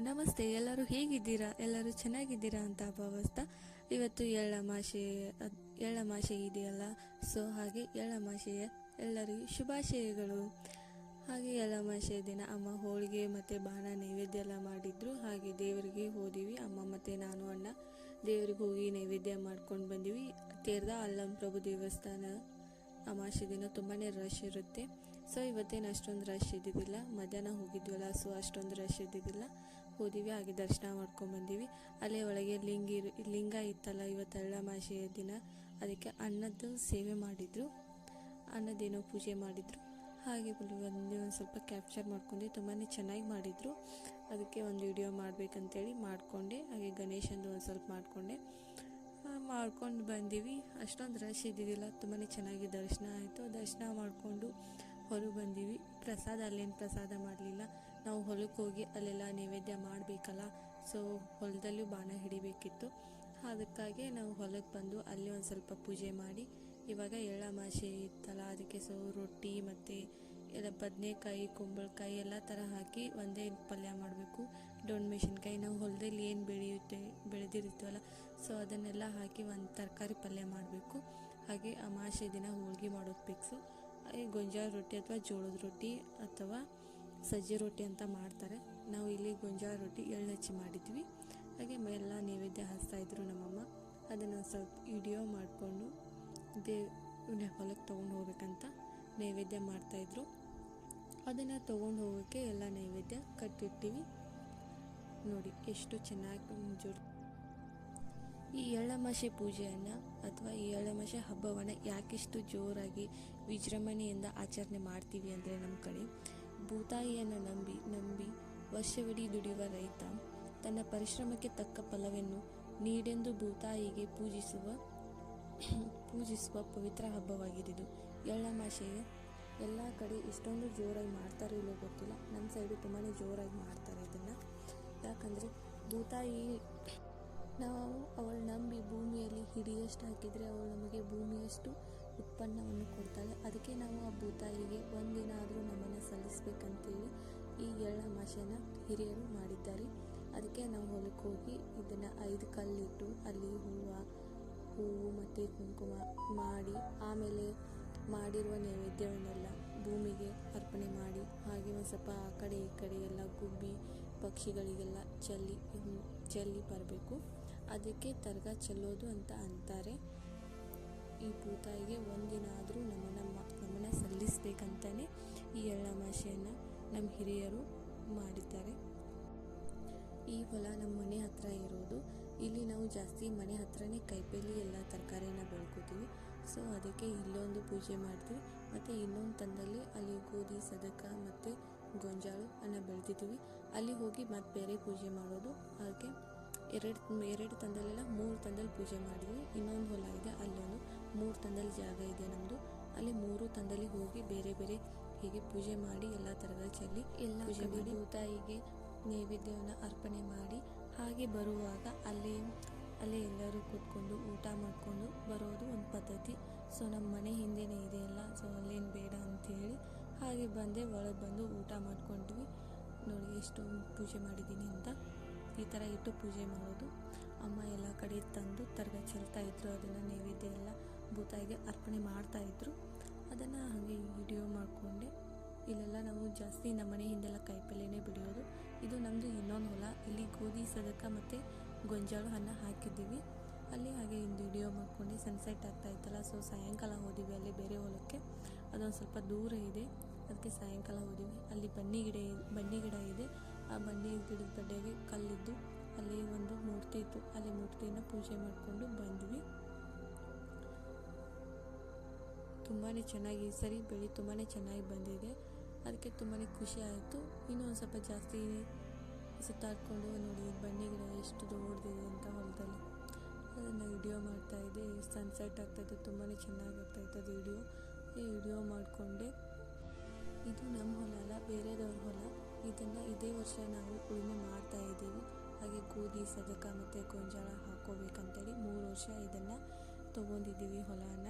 ನಮಸ್ತೆ. ಎಲ್ಲರೂ ಹೇಗಿದ್ದೀರಾ? ಎಲ್ಲರೂ ಚೆನ್ನಾಗಿದ್ದೀರಾ ಅಂತ ಭಾವಿಸ್ತಾ ಇವತ್ತು ಎಳ್ಳಮಾಸೆ ಅದ್- ಎಳ್ಳಮಾಸೆ ಇದೆಯಲ್ಲ? ಸೊ, ಹಾಗೆ ಎಳ್ಳಮಾಸೆಯ ಎಲ್ಲರಿಗೂ ಶುಭಾಶಯಗಳು. ಹಾಗೆ ಎಳ್ಳಮಾಸೆ ದಿನ ಅಮ್ಮ ಹೋಳಿಗೆ ಮತ್ತು ಬಾಣ ನೈವೇದ್ಯ ಎಲ್ಲ ಮಾಡಿದ್ರು. ಹಾಗೆ ದೇವರಿಗೆ ಹೋದಿವಿ. ಅಮ್ಮ ಮತ್ತು ನಾನು, ಅಣ್ಣ ದೇವರಿಗೆ ಹೋಗಿ ನೈವೇದ್ಯ ಮಾಡ್ಕೊಂಡು ಬಂದಿವಿ. ತೇರ್ದ ಅಲ್ಲಂ ಪ್ರಭು ದೇವಸ್ಥಾನ. ಅಮಾವಾಸ್ಯೆ ದಿನ ತುಂಬಾ ರಶ್ ಇರುತ್ತೆ. ಸೊ ಇವತ್ತೇನು ಅಷ್ಟೊಂದು ರಶ್ ಇದ್ದಿದ್ದಿಲ್ಲ. ಮಧ್ಯಾಹ್ನ ಹೋಗಿದ್ವಲ್ಲ ಸೊ ಅಷ್ಟೊಂದು ರಶ್ ಇದ್ದಿದ್ದಿಲ್ಲ. ಹೋದಿವಿ, ಹಾಗೆ ದರ್ಶನ ಮಾಡ್ಕೊಂಡು ಬಂದೀವಿ. ಅಲ್ಲೇ ಒಳಗೆ ಲಿಂಗ ಇರು, ಲಿಂಗ ಇತ್ತಲ್ಲ ಇವತ್ತು ಅಳ್ಳಮಾಸೆಯ ದಿನ. ಅದಕ್ಕೆ ಅನ್ನದ್ದು ಸೇವೆ ಮಾಡಿದರು. ಅನ್ನದೇನೋ ಪೂಜೆ ಮಾಡಿದರು. ಹಾಗೆ ಒಂದು ಒಂದು ಸ್ವಲ್ಪ ಕ್ಯಾಪ್ಚರ್ ಮಾಡ್ಕೊಂಡು ತುಂಬಾ ಚೆನ್ನಾಗಿ ಮಾಡಿದರು. ಅದಕ್ಕೆ ಒಂದು ವಿಡಿಯೋ ಮಾಡಬೇಕಂತೇಳಿ ಮಾಡಿಕೊಂಡೆ. ಹಾಗೆ ಗಣೇಶಂದು ಒಂದು ಸ್ವಲ್ಪ ಮಾಡಿಕೊಂಡೆ. ಮಾಡ್ಕೊಂಡು ಬಂದೀವಿ. ಅಷ್ಟೊಂದು ರಶ್ ಇದ್ದಿದ್ದಿಲ್ಲ. ತುಂಬಾ ಚೆನ್ನಾಗಿ ದರ್ಶನ ಆಯಿತು. ದರ್ಶನ ಮಾಡಿಕೊಂಡು ಹೊರಗೆ ಬಂದೀವಿ. ಪ್ರಸಾದ, ಅಲ್ಲೇನು ಪ್ರಸಾದ ಮಾಡಲಿಲ್ಲ. ನಾವು ಹೊಲಕ್ಕೆ ಹೋಗಿ ಅಲ್ಲೆಲ್ಲ ನೈವೇದ್ಯ ಮಾಡಬೇಕಲ್ಲ ಸೊ ಹೊಲದಲ್ಲೂ ಬಾಣ ಹಿಡಿಬೇಕಿತ್ತು. ಅದಕ್ಕಾಗಿ ನಾವು ಹೊಲಕ್ಕೆ ಬಂದು ಅಲ್ಲಿ ಒಂದು ಸ್ವಲ್ಪ ಪೂಜೆ ಮಾಡಿ. ಇವಾಗ ಎಳ್ಳಮಾಸೆ ಇತ್ತಲ್ಲ, ಅದಕ್ಕೆ ಸೊ ರೊಟ್ಟಿ ಮತ್ತು ಎಲ್ಲ ಬದನೆಕಾಯಿ, ಕುಂಬಳಕಾಯಿ ಎಲ್ಲ ಥರ ಹಾಕಿ ಒಂದೇ ಪಲ್ಯ ಮಾಡಬೇಕು. ಡೊಣ್ ಮೆಣಸಿನ್ಕಾಯಿ, ನಾವು ಹೊಲದಲ್ಲಿ ಏನು ಬೆಳೆಯುತ್ತೆ ಬೆಳೆದಿರ್ತೀವಲ್ಲ ಸೊ ಅದನ್ನೆಲ್ಲ ಹಾಕಿ ಒಂದು ತರಕಾರಿ ಪಲ್ಯ ಮಾಡಬೇಕು. ಹಾಗೆ ಅಮಾವಾಸ್ಯೆ ದಿನ ಹೋಳ್ಗೆ ಮಾಡೋದು ಫಿಕ್ಸು ಗೊಂಜಾಳ ರೊಟ್ಟಿ ಅಥವಾ ಜೋಳದ ರೊಟ್ಟಿ ಅಥವಾ ಸಜ್ಜೆ ರೊಟ್ಟಿ ಅಂತ ಮಾಡ್ತಾರೆ. ನಾವು ಇಲ್ಲಿ ಗೊಂಜಾಳ ರೊಟ್ಟಿ ಎಳ್ಳು ಹಚ್ಚಿ ಮಾಡಿದ್ವಿ. ಹಾಗೆ ಎಲ್ಲ ನೈವೇದ್ಯ ಹಚ್ತಾಯಿದ್ರು ನಮ್ಮಮ್ಮ. ಅದನ್ನು ಸ್ವಲ್ಪ ವಿಡಿಯೋ ಮಾಡಿಕೊಂಡು ದೇವ್ ಹೊಲಕ್ಕೆ ತೊಗೊಂಡು ಹೋಗ್ಬೇಕಂತ ನೈವೇದ್ಯ ಮಾಡ್ತಾಯಿದ್ರು ಅದನ್ನು ತೊಗೊಂಡು ಹೋಗೋಕ್ಕೆ ಎಲ್ಲ ನೈವೇದ್ಯ ಕಟ್ಟಿರ್ತೀವಿ. ನೋಡಿ, ಎಷ್ಟು ಚೆನ್ನಾಗಿ ಜೋಡಿ ಈ ಎಳ್ಳಮಾಸೆ ಪೂಜೆಯನ್ನು ಅಥವಾ ಈ ಎಳ್ಳಮಾಸೆ ಹಬ್ಬವನ್ನು ಯಾಕಿಷ್ಟು ಜೋರಾಗಿ ವಿಜೃಂಭಣೆಯಿಂದ ಆಚರಣೆ ಮಾಡ್ತೀವಿ ಅಂದರೆ ನಮ್ಮ ಕಡೆ ಭೂತಾಯಿಯನ್ನು ನಂಬಿ ನಂಬಿ ವರ್ಷವಿಡೀ ದುಡಿಯುವ ರೈತ ತನ್ನ ಪರಿಶ್ರಮಕ್ಕೆ ತಕ್ಕ ಫಲವನ್ನು ನೀಡೆಂದು ಭೂತಾಯಿಗೆ ಪೂಜಿಸುವ ಪೂಜಿಸುವ ಪವಿತ್ರ ಹಬ್ಬವಾಗಿದ್ದು ಎಳ್ಳಮಾಸೆಯ ಎಲ್ಲ ಕಡೆ ಇಷ್ಟೊಂದು ಜೋರಾಗಿ ಮಾಡ್ತಾರೋ ಇಲ್ಲೋ ಗೊತ್ತಿಲ್ಲ. ನಮ್ಮ ಸೈಡು ತುಂಬಾ ಜೋರಾಗಿ ಮಾಡ್ತಾರೆ ಅದನ್ನು ಯಾಕಂದರೆ ಭೂತಾಯಿ ನಾವು ಅವಳು ನಂಬಿ ಭೂಮಿಯಲ್ಲಿ ಹಿಡಿಯಷ್ಟು ಹಾಕಿದರೆ ಅವಳು ನಮಗೆ ಭೂಮಿಯಷ್ಟು ಉತ್ಪನ್ನವನ್ನು ಕೊಡ್ತಾಳೆ. ಅದಕ್ಕೆ ನಾವು ಆ ಭೂತಾಯಿಗೆ ಒಂದಿನ ಆದರೂ ನಮ್ಮನ್ನು ಸಲ್ಲಿಸ್ಬೇಕಂತೇಳಿ ಈ ಎಳ್ಳಮಾಸೆನ ಹಿರಿಯರು ಮಾಡಿದ್ದಾರೆ. ಅದಕ್ಕೆ ನಾವು ಹೊಲಕ್ಕೆ ಹೋಗಿ ಇದನ್ನು ಐದು ಕಲ್ಲಿಟ್ಟು ಅಲ್ಲಿ ಹೂವು ಹೂವು ಮತ್ತು ಕುಂಕುಮ ಮಾಡಿ ಆಮೇಲೆ ಮಾಡಿರುವ ನೈವೇದ್ಯವನ್ನೆಲ್ಲ ಭೂಮಿಗೆ ಅರ್ಪಣೆ ಮಾಡಿ, ಹಾಗೆ ಒಂದು ಸ್ವಲ್ಪ ಆ ಕಡೆ ಈ ಕಡೆ ಎಲ್ಲ ಗುಬ್ಬಿ ಪಕ್ಷಿಗಳಿಗೆಲ್ಲ ಚೆಲ್ಲಿ ಚೆಲ್ಲಿ ಬರಬೇಕು. ಅದಕ್ಕೆ ತರ್ಗ ಚೆಲ್ಲೋದು ಅಂತ ಅಂತಾರೆ. ಈ ಭೂತಾಯಿಗೆ ಒಂದಿನ ಆದರೂ ನಮ್ಮನ್ನು ಮ- ನಮ್ಮನ್ನು ಸಲ್ಲಿಸ್ಬೇಕಂತಲೇ ಈ ಎಳ್ಳಮಾಸೆಯನ್ನು ನಮ್ಮ ಹಿರಿಯರು ಮಾಡಿದ್ದಾರೆ. ಈ ಹೊಲ ನಮ್ಮ ಮನೆ ಹತ್ರ ಇರೋದು. ಇಲ್ಲಿ ನಾವು ಜಾಸ್ತಿ ಮನೆ ಹತ್ರನೇ ಕೈಪೇಲಿ ಎಲ್ಲ ತರಕಾರಿನ ಬೆಳ್ಕೊತೀವಿ. ಸೊ ಅದಕ್ಕೆ ಇಲ್ಲೊಂದು ಪೂಜೆ ಮಾಡ್ತೀವಿ. ಮತ್ತು ಇನ್ನೊಂದು ತಂದಲ್ಲಿ ಅಲ್ಲಿ ಗೋಧಿ ಸದಕ ಮತ್ತು ಗೊಂಜಾಳು ಅನ್ನ ಬೆಳೆದಿದ್ದೀವಿ. ಅಲ್ಲಿ ಹೋಗಿ ಮತ್ತೆ ಬೇರೆ ಪೂಜೆ ಮಾಡೋದು. ಹಾಗೆ ಎರಡು ಎರಡು ತಂದಲೆಲ್ಲ ಮೂರು ತಂದಲ್ಲಿ ಪೂಜೆ ಮಾಡಿದ್ವಿ. ಇನ್ನೊಂದು ಹೊಲ ಇದೆ ಅಲ್ಲೊಂದು. ಮೂರು ತಂದಲ್ಲಿ ಜಾಗ ಇದೆ ನಮ್ಮದು ಅಲ್ಲಿ ಮೂರು ತಂದಲ್ಲಿ ಹೋಗಿ ಬೇರೆ ಬೇರೆ ಹೀಗೆ ಪೂಜೆ ಮಾಡಿ ಎಲ್ಲ ಥರದ ಚೆಲ್ಲಿ ಎಲ್ಲ ಪೂಜೆ ಮಾಡಿ. ಭೂತಾಯಿಗೆ ನೈವೇದ್ಯವನ್ನು ಅರ್ಪಣೆ ಮಾಡಿ. ಹಾಗೆ ಬರುವಾಗ ಅಲ್ಲಿ ಅಲ್ಲೇ ಎಲ್ಲರೂ ಕೂತ್ಕೊಂಡು ಊಟ ಮಾಡಿಕೊಂಡು ಬರೋದು ಒಂದು ಪದ್ಧತಿ. ಸೊ ನಮ್ಮ ಮನೆ ಹಿಂದೆನೇ ಇದೆಯಲ್ಲ ಸೊ ಅಲ್ಲೇನು ಬೇಡ ಅಂತೇಳಿ ಹಾಗೆ ಬಂದೆ, ಒಳಗೆ ಬಂದು ಊಟ ಮಾಡ್ಕೊಂಡ್ವಿ. ನೋಡಿ, ಎಷ್ಟು ಪೂಜೆ ಮಾಡಿದ್ದೀನಿ ಅಂತ. ಈ ಥರ ಇಟ್ಟು ಪೂಜೆ ಮಾಡೋದು. ಅಮ್ಮ ಎಲ್ಲ ಕಡೆ ತಂದು ತರ್ಗ ಚೆಲ್ತಾ ಇದ್ರು, ಅದನ್ನು ನೈವೇದ್ಯ ಎಲ್ಲ ಭೂತಾಯಿಗೆ ಅರ್ಪಣೆ ಮಾಡ್ತಾ ಇದ್ರು. ಅದನ್ನು ಹಾಗೆ ವಿಡಿಯೋ ಮಾಡಿಕೊಂಡೆ. ಇಲ್ಲೆಲ್ಲ ನಾವು ಜಾಸ್ತಿ ನಮ್ಮ ಮನೆ ಹಿಂದೆಲ್ಲ ಕಾಯಿಪಲ್ಯನೇ ಬೆಳೆಯೋದು. ಇದು ನಮ್ಮದು ಇನ್ನೊಂದು ಹೊಲ. ಇಲ್ಲಿ ಗೋಧಿ, ಸದಕ ಮತ್ತು ಗೊಂಜಾಳು ಅನ್ನ ಹಾಕಿದ್ದೀವಿ. ಅಲ್ಲಿ ಹಾಗೆ ಒಂದು ವಿಡಿಯೋ ಮಾಡ್ಕೊಂಡು ಸನ್ಸೆಟ್ ಆಗ್ತಾ ಇತ್ತಲ್ಲ ಸೊ ಸಾಯಂಕಾಲ ಹೋದಿವಿ ಅಲ್ಲಿ ಬೇರೆ ಹೊಲಕ್ಕೆ. ಅದೊಂದು ಸ್ವಲ್ಪ ದೂರ ಇದೆ, ಅದಕ್ಕೆ ಸಾಯಂಕಾಲ ಹೋದಿವಿ. ಅಲ್ಲಿ ಬನ್ನಿ ಗಿಡ ಬನ್ನಿ ಗಿಡ ಇದೆ. ಆ ಬನ್ನಿ ಗಿಡದ ಬಡ್ಡೆಗೆ ಕಲ್ಲಿದ್ದು, ಅಲ್ಲಿ ಒಂದು ಮೂರ್ತಿ ಇತ್ತು. ಅಲ್ಲಿ ಮೂರ್ತಿಯನ್ನು ಪೂಜೆ ಮಾಡಿಕೊಂಡು ಬಂದ್ವಿ. ತುಂಬಾ ಚೆನ್ನಾಗಿ ಸರಿ ಬೆಳೆ ತುಂಬಾ ಚೆನ್ನಾಗಿ ಬಂದಿದೆ. ಅದಕ್ಕೆ ತುಂಬಾ ಖುಷಿ ಆಯಿತು. ಇನ್ನೂ ಒಂದು ಸ್ವಲ್ಪ ಜಾಸ್ತಿ ಸುತ್ತಾಡ್ಕೊಂಡು ನೋಡಿ ಬನ್ನಿ ಗಿಡ ಎಷ್ಟು ದೊಡ್ಡದಿದೆ ಅಂತ ಹೊಲದಲ್ಲಿ. ಅದನ್ನು ವಿಡಿಯೋ ಮಾಡ್ತಾಯಿದ್ದೆ ಸನ್ಸೆಟ್ ಆಗ್ತಾಯಿತ್ತು ತುಂಬಾ ಚೆನ್ನಾಗಿ ಆಗ್ತಾಯಿತ್ತು ಅದು ವಿಡಿಯೋ ಈ ವಿಡಿಯೋ ಮಾಡಿಕೊಂಡೆ. ಇದು ನಮ್ಮ ಹೊಲ ಅಲ್ಲ, ಬೇರೆದವ್ರ ಹೊಲ. ಇದನ್ನು ಇದೇ ವರ್ಷ ನಾವು ಉಳುಮೆ ಮಾಡ್ತಾ ಇದ್ದೀವಿ. ಹಾಗೆ ಗೋಧಿ, ಸದಕ ಮತ್ತು ಗೊಂಜಾಳ ಹಾಕೋಬೇಕಂತೇಳಿ ಮೂರು ವರ್ಷ ಇದನ್ನು ತೊಗೊಂಡಿದ್ದೀವಿ ಹೊಲನ.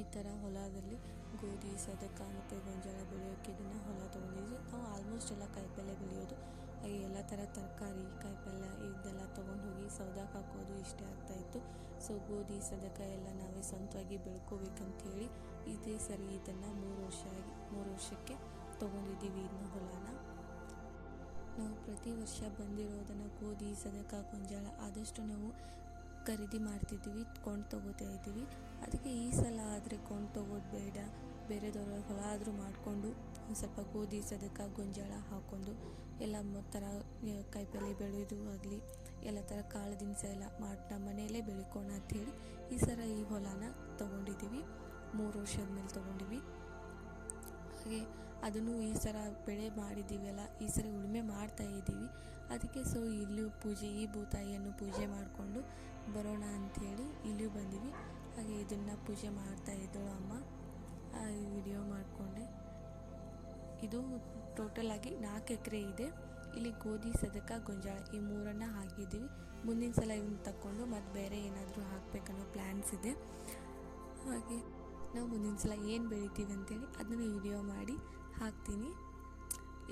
ಈ ಥರ ಹೊಲದಲ್ಲಿ ಗೋಧಿ ಸದಕ ಮತ್ತು ಗೊಂಜಾಳ ಬೆಳೆಯೋಕ್ಕೆ ಇದನ್ನು ಹೊಲ ತೊಗೊಂಡಿದ್ವಿ. ನಾವು ಆಲ್ಮೋಸ್ಟ್ ಎಲ್ಲ ಕಾಯಿಪಲ್ಯ ಬೆಳೆಯೋದು. ಹಾಗೆ ಎಲ್ಲ ಥರ ತರಕಾರಿ ಕಾಯಿಪಲ್ಯ ಇದೆಲ್ಲ ತೊಗೊಂಡು ಹೋಗಿ ಸೌದಾಕ್ ಹಾಕೋದು ಇಷ್ಟೇ ಆಗ್ತಾಯಿತ್ತು ಸೊ ಗೋಧಿ ಸದಕ ಎಲ್ಲ ನಾವೇ ಸ್ವಂತವಾಗಿ ಬೆಳ್ಕೋಬೇಕಂತೇಳಿ ಇದೇ ಸರಿ ಇದನ್ನು ಮೂರು ವರ್ಷ ಆಗಿ, ಮೂರು ವರ್ಷಕ್ಕೆ ತೊಗೊಂಡಿದ್ದೀವಿ ಇದನ್ನ ಹೊಲನ. ನಾವು ಪ್ರತಿ ವರ್ಷ ಬಂದಿರೋದನ್ನು ಗೋಧಿ ಸದಕ ಗೊಂಜಾಳ ಆದಷ್ಟು ನಾವು ಖರೀದಿ ಮಾಡ್ತಿದ್ದೀವಿ, ಕೊಂಡು ತಗೋತಾ ಇದ್ದೀವಿ. ಅದಕ್ಕೆ ಈ ಸಲ ಆದರೆ ಕೊಂಡು ತಗೋದು ಬೇಡ. ಬೇರೆದವ್ರ ಹೊಲ ಆದರೂ ಮಾಡಿಕೊಂಡು ಒಂದು ಸ್ವಲ್ಪ ಗೋಧಿ, ಸದಕ, ಗೊಂಜಾಳ ಹಾಕ್ಕೊಂಡು ಎಲ್ಲ ಥರ ಕಾಯಿಪಲ್ಲೆ ಬೆಳೆಯೋದು ಆಗಲಿ, ಎಲ್ಲ ಥರ ಕಾಳು ದಿನಸ ಎಲ್ಲ ಮಾಡಿ ನಮ್ಮ ಮನೆಯಲ್ಲೇ ಬೆಳ್ಕೋಣ ಅಂಥೇಳಿ ಈ ಸಲ ಈ ಹೊಲನ ತೊಗೊಂಡಿದ್ದೀವಿ. ಮೂರು ವರ್ಷದ ಮೇಲೆ ತೊಗೊಂಡಿವಿ. ಹಾಗೆ ಅದನ್ನು ಈ ಸಲ ಬೆಳೆ ಮಾಡಿದ್ದೀವಲ್ಲ, ಈ ಸರಿ ಉಳುಮೆ ಮಾಡ್ತಾ ಇದ್ದೀವಿ. ಅದಕ್ಕೆ ಸೊ ಇಲ್ಲೂ ಪೂಜೆ, ಈ ಭೂತಾಯಿಯನ್ನು ಪೂಜೆ ಮಾಡಿಕೊಂಡು ಬರೋಣ ಅಂಥೇಳಿ ಇಲ್ಲಿ ಬಂದೀವಿ. ಹಾಗೆ ಇದನ್ನು ಪೂಜೆ ಮಾಡ್ತಾ ಇದ್ದಳು ಅಮ್ಮ. ಹಾಗೆ ವಿಡಿಯೋ ಮಾಡಿಕೊಂಡೆ. ಇದು ಟೋಟಲ್ ಆಗಿ ನಾಲ್ಕು ಎಕರೆ ಇದೆ. ಇಲ್ಲಿ ಗೋಧಿ, ಸದಕ, ಗೊಂಜಾಳ ಈ ಮೂರನ್ನು ಹಾಕಿದ್ದೀವಿ. ಮುಂದಿನ ಸಲ ಇವನ್ನ ತಗೊಂಡು ಮತ್ತು ಬೇರೆ ಏನಾದರೂ ಹಾಕಬೇಕನ್ನೋ ಪ್ಲ್ಯಾನ್ಸ್ ಇದೆ. ಹಾಗೆ ನಾವು ಮುಂದಿನ ಸಲ ಏನು ಬೆಳಿತೀವಿ ಅಂತೇಳಿ ಅದನ್ನು ವಿಡಿಯೋ ಮಾಡಿ ಹಾಕ್ತೀನಿ.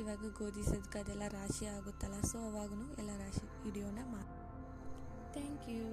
ಇವಾಗ ಗೋಧಿ, ಸದಕ ಅದೆಲ್ಲ ರಾಶಿ ಆಗುತ್ತಲ್ಲ ಸೊ ಅವಾಗೂ ಎಲ್ಲ ರಾಶಿ ವಿಡಿಯೋನ ಮಾ ಥ್ಯಾಂಕ್ ಯು